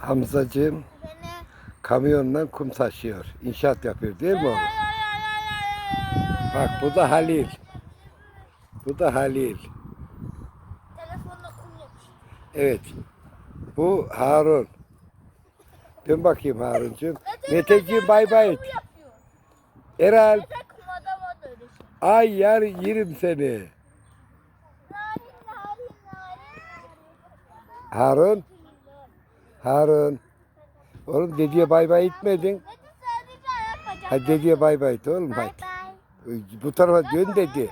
Hamzacığım kamyonla kum taşıyor. İnşaat yapıyor değil mi oğlum? Bak bu da Halil. Bu da Halil. Evet. Bu Harun. Dön bakayım Haruncuğum. Meteciğim bay bay. Eral. Şey. Ay yar yerim seni. Harun. Harun. Oğlum dediye bay bay bacak. Hadi dediye bay bay et oğlum Bay hadi. bay. Bu tarafa dön dedi.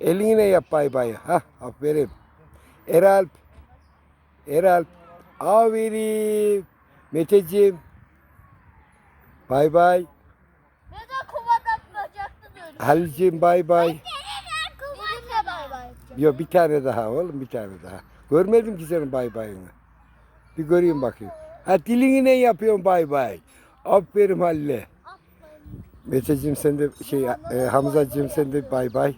Elinle yap bay bay. Ha aferin. Eralp. Eralp. Aferin. Meteciğim. Bay bay. Halilciğim bay bay. Yok bir tane daha oğlum bir tane daha. Görmedim ki senin bay bayını. Bir göreyim bakayım. Ha dilini ne yapıyorsun bay bay? Aferin Halil'e. Meteciğim sen de şey e, Hamzacığım sen de bay bay.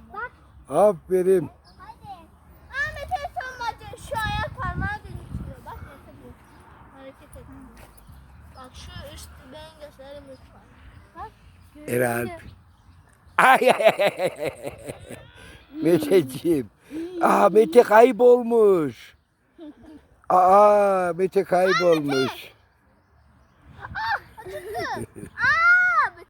Aferin. Eralp. Ay ay ay, ay, ay. Meteciğim. Aa Mete kaybolmuş. Aa Mete kaybolmuş. Ah, acıdı.